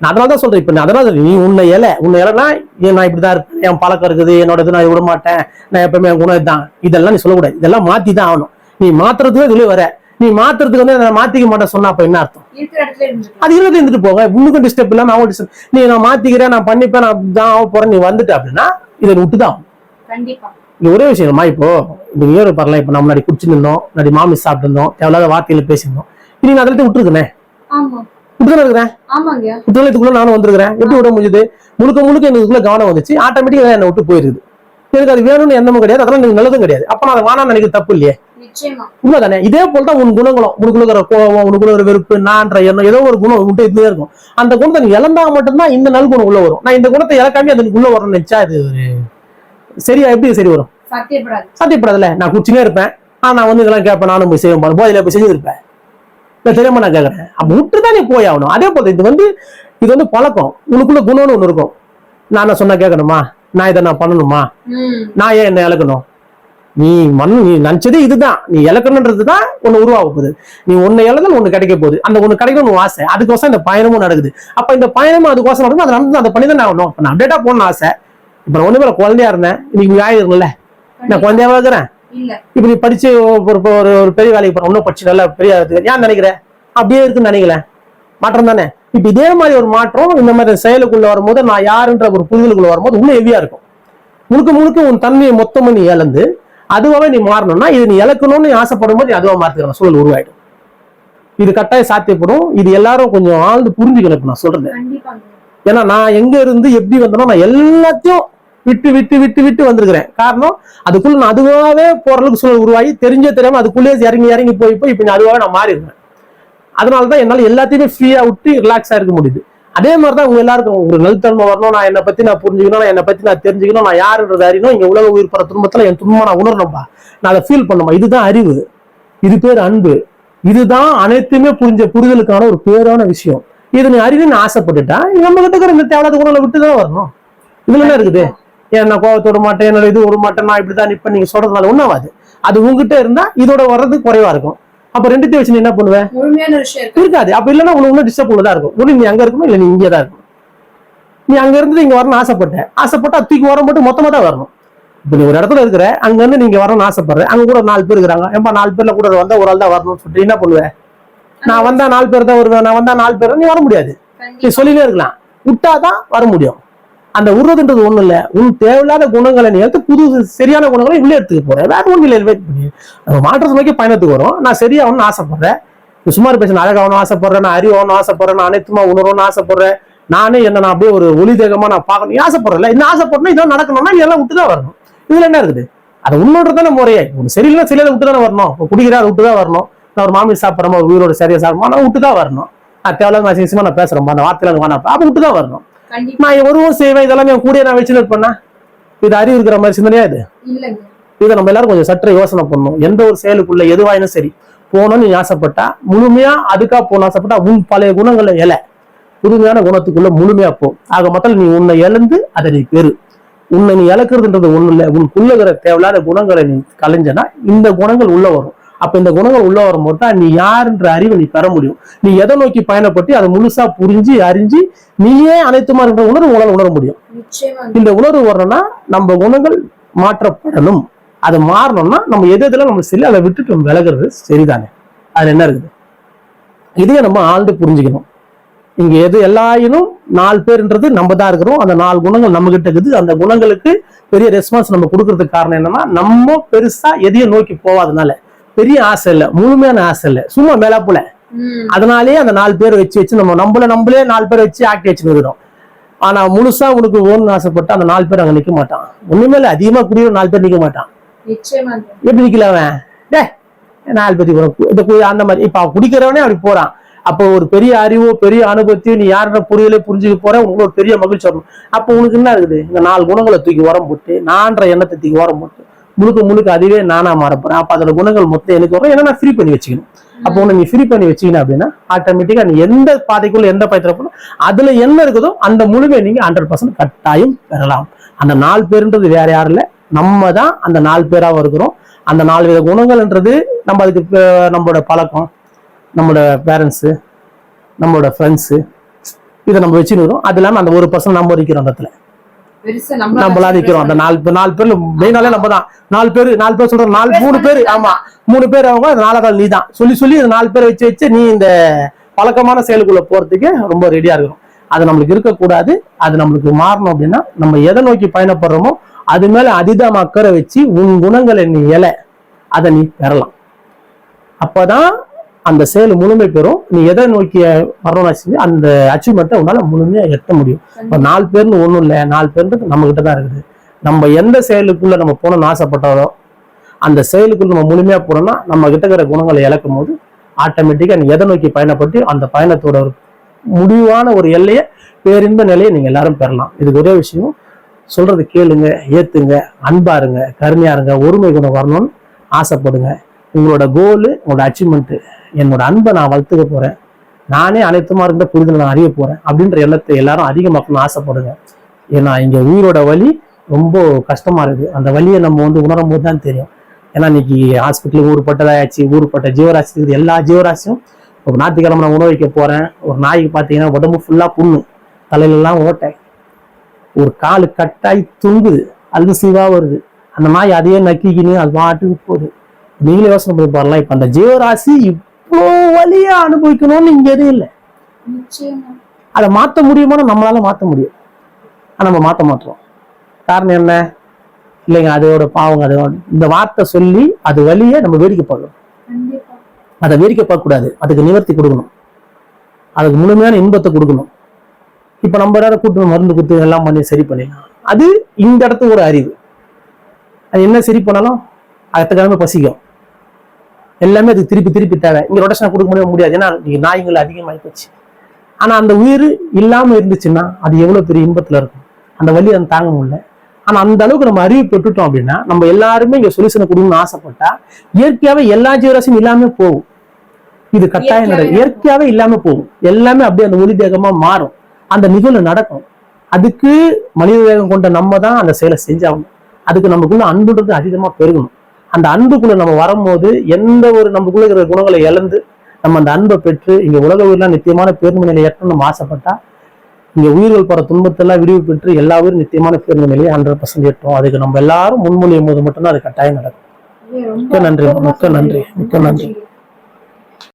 அதனால தான் சொல்றேன். இப்ப அதனால. நீ உன்னை இலை உன்னை இலைனா நான் இப்படிதான் இருப்பேன்? என் பழக்கம் இருக்குது என்னோட இது நான் விட மாட்டேன். நான் எப்பவுமே என் குணம் இதுதான். இதெல்லாம் நீ சொல்லக்கூடாது. இதெல்லாம் மாத்தி தான் ஆகணும். நீ மாத்துறதுக்கு இதுலயே வர. நீ மாத்துறதுக்கு வந்து நான் மாத்திக்க மாட்டேன் சொன்னா அப்ப என்ன அர்த்தம்? அது இருபது இருந்துட்டு போக. உனக்கும் டிஸ்டர்ப் இல்லாம அவன் டிஸ்டர்ப் நீ நான் மாத்திக்கிறேன் நான் பண்ணிப்பேன் நான் தான் ஆக போறேன். நீ வந்துட்ட அப்படின்னா இதை விட்டுதான். கண்டிப்பா. இந்த ஒரே விஷயமா இப்போ. இந்த இயர் பரலாம் இப்ப நம்ம முன்னாடி குடிச்சுட்டு இருந்தோம் முன்னாடி மாமி சாப்பிட்டு இருந்தோம் தேவையில்லாத வார்த்தையில பேசியிருந்தோம் நான் அதில் விட்டுருக்கேன்? விட்டுதானே இருக்கிறேன்? புத்தகத்துக்குள்ள நானும் வந்திருக்கிறேன். எப்படி விட முடியுது முழுக்க முழுக்க எனக்குள்ள கவனம் வந்துச்சு. ஆட்டோமேட்டிக்கா என்னை விட்டு போயிருது. எனக்கு அது வேணும்னு எண்ணமும் கிடையாது. அதெல்லாம் எனக்கு நல்லதும் கிடையாது. அப்ப நான் அதை வேணாம்னு நினைக்கிறது தப்பு இல்லையே? உண்மைதானே? இதே போல தான் உன் குணங்களும். உனக்குள்ள இருக்கிற கோபம் உனக்குள்ள ஒரு வெறுப்பு நான்ற எண்ணம் ஏதோ ஒரு குணம் உன்கிட்ட இருந்தே இருக்கும். அந்த குணத்தை நீ இழந்தா மட்டும்தான் இந்த நல்குணம் உள்ள வரும். நான் இந்த குணத்தை இழக்காம அதுக்கு உள்ள வரணும்னு நினைச்சா ஒரு சரியா எப்படி சரி வரும்? சத்தியப்படாது. சாத்தியப்படாதுல்ல. நான் குச்சினே இருப்பேன். ஆனா நான் வந்து இதெல்லாம் கேட்பேன். நானும் போய் செய்வேன் போதில போய் செஞ்சிருப்பேன் இல்லை தெரியாம நான் கேட்கறேன் அப்ப விட்டு தான் போய் ஆகணும். அதே போல இது வந்து இது வந்து பழக்கம். உனக்குள்ள குணம்னு ஒண்ணு இருக்கும். நான் என்ன சொன்னா கேட்கணுமா? நான் இதை நான் பண்ணணுமா? நான் ஏன் என்ன இழக்கணும்? நீ மண் நீ நினைச்சதே இதுதான். நீ இழக்கணுன்றது தான் ஒண்ணு உருவாக போகுது. நீ ஒண்ணு இழந்தால் ஒண்ணு கிடைக்க போகுது. அந்த ஒண்ணு கிடைக்கணும்னு ஆசை. அதுக்கோசம் இந்த பயணமும் நடக்குது. அப்ப இந்த பயணமும் அதுக்கோசம் நடக்கும் அதை நடந்து அதை பண்ணி தான் ஆகணும். இப்ப நான் அப்டேட்டா போகணும்னு ஆசை. இப்ப நான் ஒண்ணுமே குழந்தையா இருந்தேன். இன்னைக்கு ஆயிருக்கும்ல நான் குழந்தையாவா இருக்கிறேன். இப்ப நீ படிச்சு ஒரு ஒரு பெரிய வேலைக்கு போற. இன்னும் படிச்சு நல்லா பெரிய ஏன் நினைக்கிற? அப்படியே இருக்குன்னு நினைக்கல. மாற்றம் தானே? இப்ப இதே மாதிரி ஒரு மாற்றம் இந்த மாதிரி செயலுக்குள்ள வரும்போது நான் யாருன்ற ஒரு புரிதலுக்குள்ள வரும்போது இன்னும் ஹெவியா இருக்கும். முழுக்க முழுக்க உன் தன்மையை மொத்தமா நீ இழந்து அதுவாவே நீ மாறணும்னா இது நீ இழக்கணும்னு ஆசைப்படும் போது நீ அதுவா மாத்துக்கிற சூழல் உருவாயிடும். இது கட்டாயம் சாத்தியப்படும். இது எல்லாரும் கொஞ்சம் ஆழ்ந்து புரிஞ்சுக்கணும் நான் சொல்றது. ஏன்னா நான் எங்க இருந்து எப்படி வந்தனோ நான் எல்லாத்தையும் விட்டு விட்டு விட்டு விட்டு வந்திருக்கிறேன். காரணம் அதுக்குள்ள நான் அதுவாகவே போற அளவுக்கு சூழல் உருவாகி தெரிஞ்ச தெரியாம அதுக்குள்ளேயே இறங்கி இறங்கி போய் போய் இப்ப நான் அதுவாகவே நான் மாறி அதனால அதனாலதான் என்னால எல்லாத்தையுமே ஃப்ரீயா விட்டு ரிலாக்ஸா இருக்க முடியுது. அதே மாதிரிதான் உங்க எல்லாருக்கும் ஒரு நல்தன்மை வரணும். நான் என்னை பத்தி நான் புரிஞ்சுக்கணும். நான் என்னை பத்தி நான் தெரிஞ்சுக்கணும். நான் யாருன்றது அறியணும். இங்க உலக உயிர் பட துன்பத்துல என் துன்பம் நான் உணரணும்பா. நான் அதை ஃபீல் பண்ணுமா இதுதான் அறிவு. இது பேர் அன்பு. இதுதான் அனைத்துமே புரிஞ்ச புரிதலுக்கான ஒரு பேரான விஷயம். இது நீ அறிவுன்னு ஆசைப்பட்டுட்டா நம்ம கிட்ட இருக்கிற இந்த தேவையான குணங்களை விட்டு தான் வரணும். இதுல என்ன இருக்குது? கோவத்தை விட மாட்டேன் என்னோட இது விட மாட்டேன் நான் இப்படிதான் நிப்பேன் நீங்க சொல்றதுனால ஒன்றாவது அது உங்ககிட்ட இருந்தா இதோட வர்றது குறைவா இருக்கும். அப்ப ரெண்டுத்தையும் வச்சு நீ என்ன பண்ணுவ? முழுமையான விஷயம் இருக்கு இருக்காது. அப்ப இல்லைன்னா உனக்கு இன்னும் டிஸ்டர்ப் உள்ளதா இருக்கும். ஒண்ணு நீ அங்க இருக்கணும்? இல்ல நீ இங்கே தான் இருக்கணும்? நீ அங்க இருந்து இங்க வரணும்னு ஆசைப்பட்ட ஆசைப்பட்டா தூக்கி வர மட்டும் மொத்தமா தான் வரணும். இப்ப நீ ஒரு இடத்துல இருக்கிற அங்க இருந்து நீங்க வரணும்னு ஆசைப்படுற அங்க கூட ஒரு நாலு பேர் இருக்கிறாங்க. ஏன்பா நாலு பேர்ல கூட வந்தா ஒரு ஆள் தான் வரணும்னு சொல்லிட்டு என்ன பண்ணுவ? நான் வந்தா நாலு பேர் தான் வருவேன் நான் வந்தா நாலு பேர் நீ வர முடியாது. நீ சொல்லினே இருக்கலாம். விட்டாதான் வர முடியும். அந்த உருவதுன்றது ஒண்ணும் இல்ல. உன் தேவையில்லாத குணங்களை நீ எடுத்து புது சரியான குணங்களை உள்ளே எடுத்துக்க போறேன். வேற ஒன்றும் இல்லை வெயிட் பண்ணி. நம்ம மாற்றத்தை நோக்கி பயணத்துக்கு வரும். நான் சரியாகணும்னு ஆசைப்படுறேன். சுமார் பேச அழகாகணும் ஆசைப்படுறேன் நான் அறிவாகணும் ஆசைப்படுறேன் நான் அனைத்துமா உணரணும்னு ஆசைப்படுறேன். நானே என்ன நான் அப்படியே ஒரு ஒளி தேகமா நான் பார்க்கணும். நீ ஆசைப்படுறல என்ன ஆசைப்படணும் இதெல்லாம் நடக்கணும்னா நீ எல்லாம் விட்டு தான் வரணும். இதுல என்ன இருக்குது? அதை உன்னோட தானே முறையே. ஒன்று சரியில்லை சரியில்லை விட்டு தானே வரணும். இப்போ குடிக்கிறா அதை விட்டு தான் வரணும். நான் ஒரு மாமி சாப்பிட்றோம் ஒரு உயிரோட சரியா சாப்பிடுமா நான் விட்டு தான் வரணும். நான் தேவையில்லாத அசிங்கமா நான் பேசுறேன் அந்த வார்த்தையில எனக்கு வேணாம். அப்போ விட்டு தான் வரணும். நான் ஒருவும் செய்வேன் இதெல்லாம் என் கூட நான் வச்சு பண்ணா? இது அறிவு இருக்கிற மாதிரி சிந்தனையா இது? இதை நம்ம எல்லாரும் கொஞ்சம் சற்று யோசனை பண்ணணும். எந்த ஒரு செயலுக்குள்ள எதுவாயினும் சரி போகணும்னு நீ ஆசைப்பட்டா முழுமையா அதுக்கா போகணும் ஆசைப்பட்டா உன் பழைய குணங்களை இலை புதுமையான குணத்துக்குள்ள முழுமையா போ. ஆக மொத்தம் நீ உன்னை இழந்து அதை நீ பெறு. உன்னை நீ இழக்கிறதுன்றது ஒண்ணு இல்லை. உனக்குள்ள இருக்கிற தேவையில்லாத குணங்களை நீ கலைஞ்சனா இந்த குணங்கள் உள்ள வரும். அப்ப இந்த குணங்கள் உள்ள வரும்போது தான் நீ யாருன்ற அறிவை நீ பெற முடியும். நீ எதை நோக்கி பயணப்பட்டு அதை முழுசா புரிஞ்சு அறிஞ்சு நீயே அனைத்துமா இருக்கிற உணர்வு உங்களால் உணர முடியும். இந்த உணர்வு வரணும்னா நம்ம குணங்கள் மாற்றப்படணும். அது மாறணும்னா நம்ம எது எதுல நம்ம சரி அதை விட்டுட்டு நம்ம விலகுறது சரிதானே? அதுல என்ன இருக்குது? இதையே நம்ம ஆழ்ந்து புரிஞ்சுக்கணும். இங்க எது எல்லாயினும் நாலு பேர்ன்றது நம்ம தான் இருக்கிறோம். அந்த நாலு குணங்கள் நம்ம கிட்ட இருக்குது. அந்த குணங்களுக்கு பெரிய ரெஸ்பான்ஸ் நம்ம கொடுக்கறதுக்கு காரணம் என்னன்னா நம்ம பெருசா எதையும் நோக்கி போவாதனால பெரிய ஆசை இல்லை முழுமையான ஆசை இல்லை. சும்மா மேலாப்புல ம். அதனாலேயே அந்த நாலு பேர் வச்சு வச்சு நம்ம நம்மள நம்மளே நாலு பேர் வச்சு ஆக்கி வச்சுன்னு இருக்கிறோம். ஆனா முழுசா உனக்கு ஓன்னு ஆசைப்பட்டு அந்த நாலு பேர் அங்க நிக்க மாட்டான். ஒண்ணுமே இல்ல அதிகமா குடிய நாலு பேர் நிக்க மாட்டான். எப்படி நிக்கல அவன்? டே நாலு பேருக்கு அந்த மாதிரி. இப்ப குடிக்கிறவனே அப்படி போறான். அப்போ ஒரு பெரிய அறிவோ பெரிய அனுபவத்தையோ நீ யாரோட புரியலே புரிஞ்சுக்க போற உங்களுக்கு ஒரு பெரிய மகிழ்ச்சி வரணும் அப்போ உனக்கு என்ன இருக்குது? இந்த நாலு குணங்களை தூக்கி உரம் போட்டு நான்ற எண்ணத்தை தூக்கி உரம் போட்டு முழுக்க முழுக்க அதுவே நானா மாறப்போறேன் அப்ப அதோட குணங்கள் மொத்தம் எனக்கு வரும். ஏன்னா நான் ஃப்ரீ பண்ணி வச்சுக்கணும். அப்போ உன்னை நீ ஃப்ரீ பண்ணி வச்சீங்க அப்படின்னா ஆட்டோமேட்டிக்கா நீ எந்த பாதைக்குள்ள எந்த பயத்துல போனோம் அதுல என்ன இருக்குதோ அந்த முழுமை நீங்க ஹண்ட்ரட் பர்சன்ட் கட்டாயம் பெறலாம். அந்த நாலு பேருன்றது வேற யாரும் இல்ல. நம்ம தான் அந்த நாலு பேராகவும் இருக்கிறோம். அந்த நாலு வித குணங்கள்ன்றது நம்ம அதுக்கு நம்மளோட பழக்கம் நம்மளோட பேரண்ட்ஸு நம்மளோட ஃப்ரெண்ட்ஸு இதை நம்ம வச்சுருக்கிறோம் அது இல்லாமல் அந்த ஒரு பர்சன்ட் நம்ம இருக்கிறோம் அந்த இடத்துல. நம்மளா நிக்கிறோம். அந்த நாலு பேர் நாலு பேர்ல மெயினாலே நம்ம தான் நாலு பேர் நாலு பேர் சொல்றோம். நாலு மூணு பேர் ஆமா. மூணு பேர் அவங்க அந்த நாலாவது நீ தான் சொல்லி சொல்லி இந்த நாலு பேரை வச்சு வச்சு நீ இந்த பழக்கமான செயலுக்குள்ள போறதுக்கு ரொம்ப ரெடியா இருக்கிறோம் அது நம்மளுக்கு இருக்கக்கூடாது. அது நம்மளுக்கு மாறணும் அப்படின்னா நம்ம எதை நோக்கி பயணப்படுறோமோ அது மேல அதிதம் அக்கறை வச்சு உன் குணங்களை நீ இலை அதை நீ பெறலாம். அப்பதான் அந்த செயல் முழுமை பெறும். நீ எதை நோக்கி வரணும்னு அந்த அச்சீவ்மெண்ட்டை உன்னால முழுமையா எட்ட முடியும். இப்ப நாலு பேர்னு ஒண்ணும் இல்லை. நாலு பேர்ன்றது நம்ம கிட்ட தான் இருக்குது. நம்ம எந்த செயலுக்குள்ள நம்ம போகணும்னு ஆசைப்பட்டாலோ அந்த செயலுக்குள்ள நம்ம முழுமையா போனோம்னா நம்ம கிட்ட இருக்கிற குணங்களை இழக்கும் போது ஆட்டோமேட்டிக்கா நீ எதை நோக்கி பயணப்பட்டு அந்த பயணத்தோட ஒரு முடிவான ஒரு எல்லையை பேரின்ப நிலையை நீங்க எல்லாரும் பெறலாம். இதுக்கு ஒரே விஷயம் சொல்றது கேளுங்க ஏத்துங்க அன்பா இருங்க கருணையா இருங்க ஒருமை குணம் வரணும்னு ஆசைப்படுங்க. உங்களோட கோலு உங்களோட அச்சீவ்மெண்ட் என்னோட அன்பை நான் வளர்த்துக்க போறேன். நானே அனைத்துமா இருந்த புரிதல் நான் அறிய போறேன் அப்படின்ற எண்ணத்தை எல்லாரும் அதிக மக்கள் ஆசைப்படுங்க. ஏன்னா இங்க உயிரோட வலி ரொம்ப கஷ்டமா இருக்கு அந்த வலியை நம்ம வந்து உணரும் போது தான் தெரியும். ஏன்னா இன்னைக்கு ஹாஸ்பிட்டலுக்கு ஊருப்பட்டதாயாச்சு ஊருப்பட்ட ஜீவராசி இருக்குது. எல்லா ஜீவராசியும் ஒரு ஞாயிற்றுக்கிழமை நான் உணவு வைக்க போறேன். ஒரு நாய்க்கு பார்த்தீங்கன்னா உடம்பு ஃபுல்லா புண்ணு. தலையிலலாம் ஓட்டை. ஒரு காலு கட்டாய் துங்குது அது சிவா வருது. அந்த நாய் அதையே நக்கிக்கின்னு அது பாட்டுக்கு போகுது. நீங்களே யோசனை பண்ணி பாருலாம் இப்போ அந்த ஜீவராசி வலியா அனுபவிக்கணும்னு இங்க எதுவும் இல்லை. அதை மாற்ற முடியுமானா நம்மளால மாற்ற முடியும். நம்ம மாற்ற மாட்டோம். காரணம் என்ன? இல்லைங்க அதோட பாவங்க அதோட இந்த வார்த்தை சொல்லி அது வழியை நம்ம வேடிக்கை பார்க்கணும். அதை வேடிக்கை பார்க்கக்கூடாது அதுக்கு நிவர்த்தி கொடுக்கணும். அதுக்கு முழுமையான இன்பத்தை கொடுக்கணும். இப்போ நம்ம நேரம் கூட்டு மருந்து குத்து எல்லாம் பண்ணி சரி பண்ணிடலாம். அது இந்த இடத்துக்கு ஒரு அறிவு. அது என்ன சரி பண்ணாலும் அடுத்த கிழமை பசிக்கும். எல்லாமே அதுக்கு திருப்பி திருப்பி தேவை. இங்க ரொட்டேஷன் கொடுக்க முடிய முடியாது. ஏன்னா நாய்கள் அதிகமாகி போச்சு. ஆனா அந்த உயிர் இல்லாம இருந்துச்சுன்னா அது எவ்வளவு பெரிய இன்பத்துல இருக்கும். அந்த வலி அதை தாங்க முடியல. ஆனா அந்த அளவுக்கு நம்ம அறிவு பெற்றுட்டோம் அப்படின்னா நம்ம எல்லாருமே இங்க சொல்யூஷனை கொடுக்கணும்னு ஆசைப்பட்டா இயற்கையாவே எல்லா ஜீவராசியும் இல்லாம போகும். இது கட்டாயம் நட இயற்கையாவே இயற்கையாவே இல்லாம போகும். எல்லாமே அப்படியே அந்த ஒளி தேகமா மாறும். அந்த நிகழ்வு நடக்கும். அதுக்கு மனித தேகம் கொண்ட நம்ம தான் அந்த செயலை செஞ்சாகணும். அதுக்கு நமக்குள்ள அன்புன்றது அதிகமா பெருகணும். அந்த அன்புக்குள்ள நம்ம வரும்போது எந்த ஒரு நமக்குள்ள இருக்கிற குணங்களை இழந்து நம்ம அந்த அன்பை பெற்று இங்க உலக உயிரெல்லாம் நித்தியமான பேருந்து நிலையை ஏற்றணும் நம்ம ஆசைப்பட்டா இங்க உயிர்கள் போற துன்பத்தெல்லாம் விடிவு பெற்று எல்லா உயிரும் நித்தியமான பேருந்து நிலையை ஹண்ட்ரட் பர்சன்ட் ஏற்றோம் அதுக்கு நம்ம எல்லாரும் முன்மொழியும் போது மட்டும்தான் அது கட்டாயம் நடக்கும் மிக்க நன்றி மிக்க நன்றி. மிக்க நன்றி